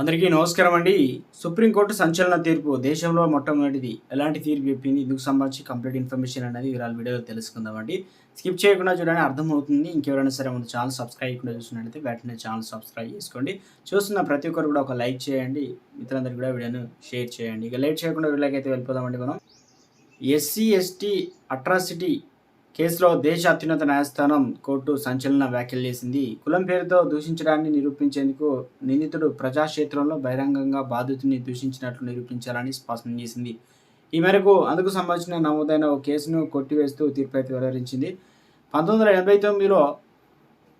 అందరికీ నమస్కారం అండి. సుప్రీంకోర్టు సంచలన తీర్పు దేశంలో మొట్టమొదటిది. ఎలాంటి తీర్పు చెప్పింది ఇందుకు సంబంధించి కంప్లీట్ ఇన్ఫర్మేషన్ అనేది వివరాలు వీడియోలో తెలుసుకుందామండి స్కిప్ చేయకుండా చూడడానికి అర్థమవుతుంది. ఇంకెవరైనా సరే మన ఛానల్ సబ్స్క్రైబ్ చేయకుండా చూసినట్లయితే వెంటనే ఛానల్ సబ్స్క్రైబ్ చేసుకోండి. చూస్తున్న ప్రతి ఒక్కరు కూడా ఒక లైక్ చేయండి. మిత్రులందరికీ కూడా వీడియోను షేర్ చేయండి. ఇక లేట్ చేయకుండా వీళ్ళకైతే వెళ్ళిపోదామండి మనం. ఎస్సీ ఎస్టీ అట్రాసిటీ కేసులో దేశ అత్యున్నత న్యాయస్థానం కోర్టు సంచలన వ్యాఖ్యలు చేసింది. కులం పేరుతో దూషించడాన్ని నిరూపించేందుకు నిందితుడు ప్రజాక్షేత్రంలో బహిరంగంగా బాధితుని దూషించినట్లు నిరూపించాలని స్పష్టం చేసింది. ఈ మేరకు అందుకు సంబంధించిన నమోదైన ఓ కేసును కొట్టివేస్తూ తీర్పు అయితే వెల్లడించింది. పంతొమ్మిది వందల ఎనభై తొమ్మిదిలో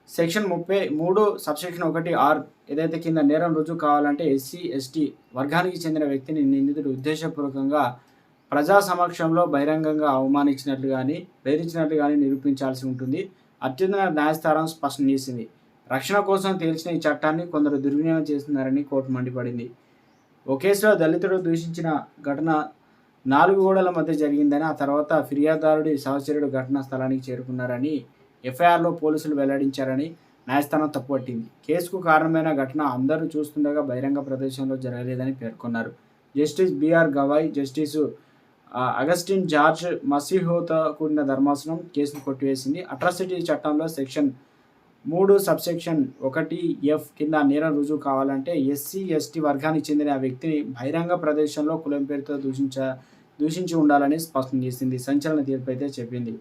సెక్షన్ ముప్పై మూడు సబ్సెక్షన్ ఒకటి ఆర్ ఏదైతే కింద నేరం రుజువు కావాలంటే ఎస్సీ ఎస్టీ వర్గానికి చెందిన వ్యక్తిని నిందితుడు ఉద్దేశపూర్వకంగా ప్రజా సమక్షంలో బహిరంగంగా అవమానించినట్లు కానీ బెదిరించినట్లు కానీ నిరూపించాల్సి ఉంటుంది. అత్యున్నత న్యాయస్థానం స్పష్టం చేసింది. రక్షణ కోసం తేల్చిన ఈ చట్టాన్ని కొందరు దుర్వినియోగం చేస్తున్నారని కోర్టు మండిపడింది. ఓ కేసులో దళితుడు దూషించిన ఘటన నాలుగు గోడల మధ్య జరిగిందని ఆ తర్వాత ఫిర్యాదుదారుడి సహచరుడు ఘటనా స్థలానికి చేరుకున్నారని ఎఫ్ఐఆర్లో పోలీసులు వెల్లడించారని న్యాయస్థానం తప్పుపట్టింది కేసుకు కారణమైన ఘటన అందరూ చూస్తుండగా బహిరంగ ప్రదేశంలో జరగలేదని పేర్కొన్నారు. Justice BR Gavai justice Augustine George మసీహోతో కూడిన ధర్మాసనం కేసును కొట్టివేసింది. అట్రాసిటీ చట్టంలో సెక్షన్ మూడు సబ్సెక్షన్ ఒకటి ఎఫ్ కింద నేరం రుజువు కావాలంటే ఎస్సీ ఎస్టీ వర్గానికి చెందిన ఆ వ్యక్తిని బహిరంగ ప్రదేశంలో కులం పేరుతో దూషించ దూషించి ఉండాలని స్పష్టం చేసింది. సంచలన తీర్పు అయితే చెప్పింది.